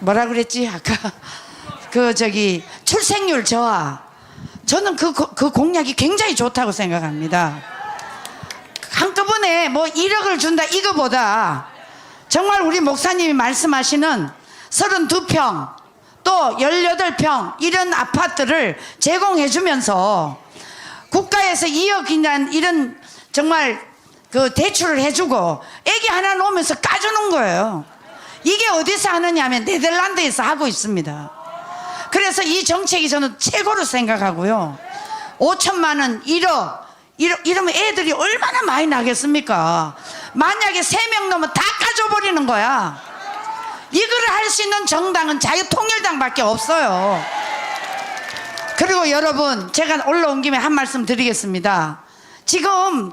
뭐라 그랬지 아까 그 저기 출생률 저하 저는 그, 고- 그 공약이 굉장히 좋다고 생각합니다. 한꺼번에 뭐 1억을 준다 이거보다 정말 우리 목사님이 말씀하시는 32평 또 18평 이런 아파트를 제공해 주면서 국가에서 2억이란 이런 정말 그 대출을 해주고 애기 하나 놓으면서 까주는 거예요. 이게 어디서 하느냐 하면 네덜란드에서 하고 있습니다. 그래서 이 정책이 저는 최고로 생각하고요. 5천만 원, 1억, 이러, 이러면 애들이 얼마나 많이 나겠습니까? 만약에 3명 넘으면 다 까줘버리는 거야. 이거를 할 수 있는 정당은 자유통일당밖에 없어요. 그리고 여러분, 제가 올라온 김에 한 말씀 드리겠습니다. 지금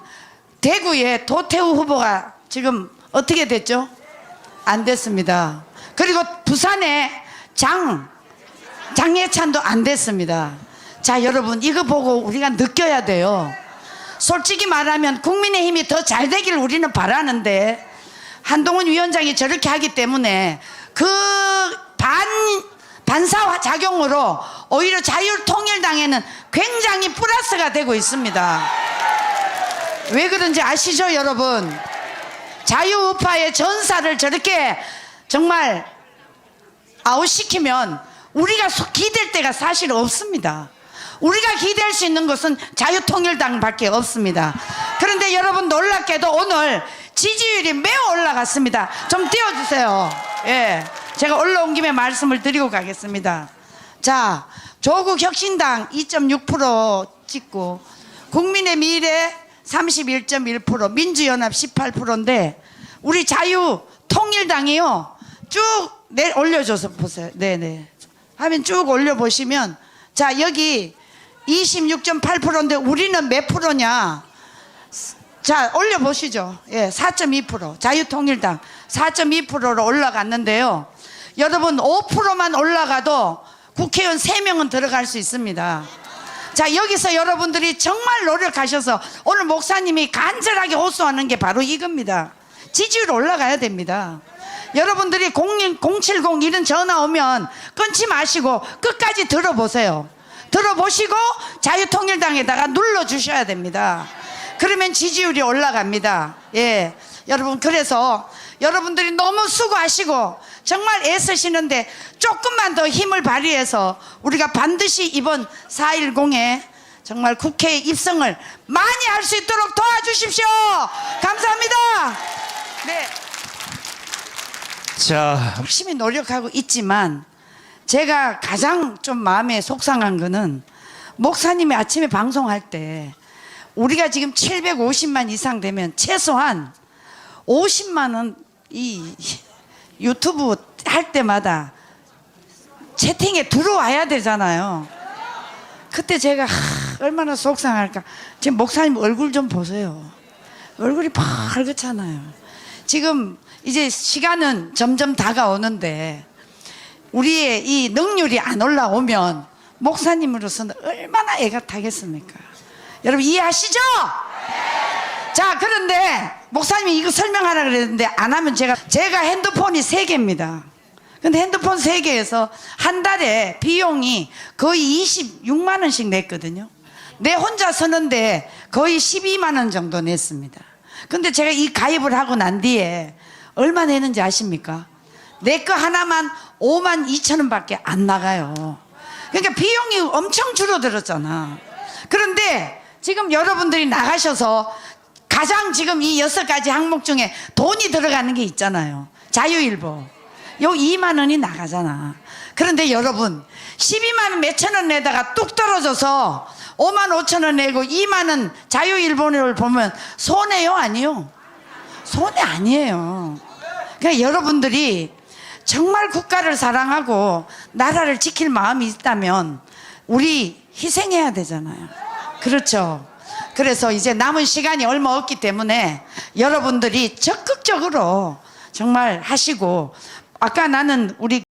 대구에 도태우 후보가 지금 어떻게 됐죠? 안 됐습니다. 그리고 부산에 장, 장예찬도 안 됐습니다. 자, 여러분, 이거 보고 우리가 느껴야 돼요. 솔직히 말하면 국민의 힘이 더 잘 되기를 우리는 바라는데 한동훈 위원장이 저렇게 하기 때문에 그 반, 반사 작용으로 오히려 자유통일당에는 굉장히 플러스가 되고 있습니다. 왜 그런지 아시죠, 여러분? 자유우파의 전사를 저렇게 정말 아웃시키면 우리가 소- 기댈 데가 사실 없습니다. 우리가 기댈 수 있는 것은 자유통일당밖에 없습니다. 그런데 여러분 놀랍게도 오늘 지지율이 매우 올라갔습니다. 좀 띄워주세요. 예. 제가 올라온 김에 말씀을 드리고 가겠습니다. 자, 조국 혁신당 2.6% 찍고 국민의 미래 31.1% 민주연합 18%인데 우리 자유 통일당이요 쭉 내 올려줘서 보세요. 네네. 하면 쭉 올려 보시면 자 여기 26.8%인데 우리는 몇 프로냐? 자 올려 보시죠. 예, 4.2% 자유통일당 4.2%로 올라갔는데요. 여러분 5%만 올라가도 국회의원 3명은 들어갈 수 있습니다. 자 여기서 여러분들이 정말 노력하셔서 오늘 목사님이 간절하게 호소하는 게 바로 이겁니다. 지지율 올라가야 됩니다. 여러분들이 0 070 이런 전화 오면 끊지 마시고 끝까지 들어보세요. 들어보시고 자유통일당에다가 눌러주셔야 됩니다. 그러면 지지율이 올라갑니다. 예. 여러분, 그래서 여러분들이 너무 수고하시고 정말 애쓰시는데 조금만 더 힘을 발휘해서 우리가 반드시 이번 4.10에 정말 국회에 입성을 많이 할 수 있도록 도와주십시오. 감사합니다. 네. 자, 열심히 노력하고 있지만 제가 가장 좀 마음에 속상한 거는 목사님이 아침에 방송할 때 우리가 지금 750만 이상 되면 최소한 50만 원이 유튜브 할 때마다 채팅에 들어와야 되잖아요. 그때 제가 하, 얼마나 속상할까. 지금 목사님 얼굴 좀 보세요. 얼굴이 빨갛잖아요. 지금 이제 시간은 점점 다가오는데 우리의 이 능률이 안 올라오면 목사님으로서는 얼마나 애가 타겠습니까? 여러분 이해하시죠? 자 그런데 목사님이 이거 설명하라 그랬는데 안 하면 제가 제가 핸드폰이 세 개입니다. 근데 핸드폰 세 개에서 한 달에 비용이 거의 26만 원씩 냈거든요. 내 혼자 쓰는데 거의 12만 원 정도 냈습니다. 근데 제가 이 가입을 하고 난 뒤에 얼마 내는지 아십니까? 내 거 하나만 5만 2천 원밖에 안 나가요. 그러니까 비용이 엄청 줄어들었잖아. 그런데 지금 여러분들이 나가셔서 가장 지금 이 여섯 가지 항목 중에 돈이 들어가는 게 있잖아요. 자유일보. 요 2만 원이 나가잖아. 그런데 여러분, 12만 원 몇천 원 내다가 뚝 떨어져서 5만 5천 원 내고 2만 원 자유일보를 보면 손해요, 아니요? 손해 아니에요. 그러니까 여러분들이 정말 국가를 사랑하고 나라를 지킬 마음이 있다면 우리 희생해야 되잖아요. 그렇죠. 그래서 이제 남은 시간이 얼마 없기 때문에 여러분들이 적극적으로 정말 하시고 아까 나는 우리